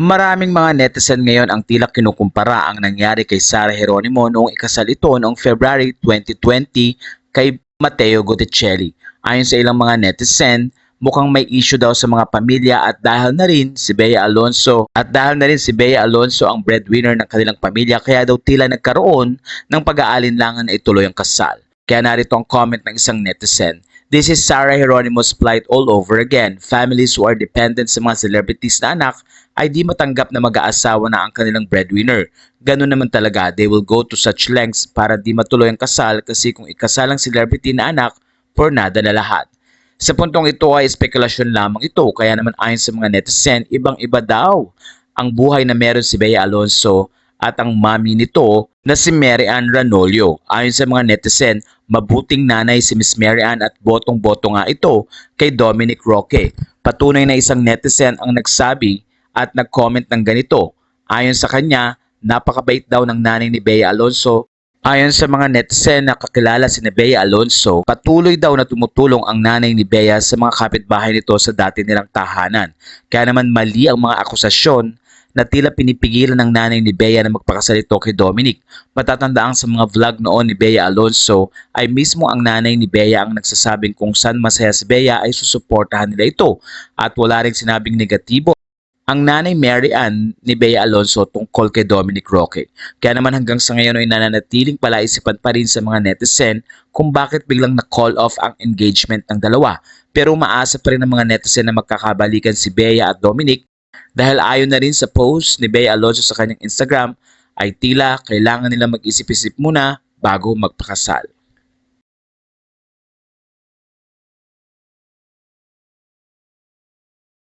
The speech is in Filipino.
Maraming mga netizen ngayon ang tila kinukumpara ang nangyari kay Sara Geronimo noong ikasal ito noong February 2020 kay Matteo Gutticelli. Ayon sa ilang mga netizen, mukhang may issue daw sa mga pamilya at dahil na rin si Bea Alonso at dahil na rin si Bea Alonso ang breadwinner ng kanilang pamilya kaya daw tila nagkaroon ng pag-aalinlangan na ituloy ang kasal. Kaya narito ang comment ng isang netizen. This is Sarah Geronimo's plight all over again. Families who are dependent sa mga celebrities na anak ay di matanggap na mag-aasawa na ang kanilang breadwinner. Ganun naman talaga, they will go to such lengths para di matuloy ang kasal kasi kung ikasal ang celebrity na anak, for nada na lahat. Sa puntong ito ay spekulasyon lamang ito kaya naman ayon sa mga netizen, ibang-iba daw ang buhay na meron si Bea Alonso at ang mami nito na si Mary Ann Ranolio. Ayon sa mga netizen, mabuting nanay si Miss Mary Ann at botong-boto nga ito kay Dominic Roque. Patunay na isang netizen ang nagsabi at nag-comment ng ganito. Ayon sa kanya, napakabait daw ng nanay ni Bea Alonso Ayon sa mga netizen na kakilala si Bea Alonso, patuloy daw na tumutulong ang nanay ni Bea sa mga kapitbahay nito sa dati nilang tahanan. Kaya naman mali ang mga akusasyon na tila pinipigilan ng nanay ni Bea na magpakasal ito kay Dominic. Matatandaan sa mga vlog noon ni Bea Alonso ay mismo ang nanay ni Bea ang nagsasabing kung saan masaya si Bea ay susuportahan nila ito at wala ring sinabing negatibo ang nanay Mary Ann ni Bea Alonso tungkol kay Dominic Roque. Kaya naman hanggang sa ngayon ay nananatiling palaisipan pa rin sa mga netizen kung bakit biglang na-call off ang engagement ng dalawa. Pero umaasa pa rin ang mga netizen na magkakabalikan si Bea at Dominic dahil ayon na rin sa post ni Bea Alonso sa kanyang Instagram ay tila kailangan nila mag-isip-isip muna bago magpakasal.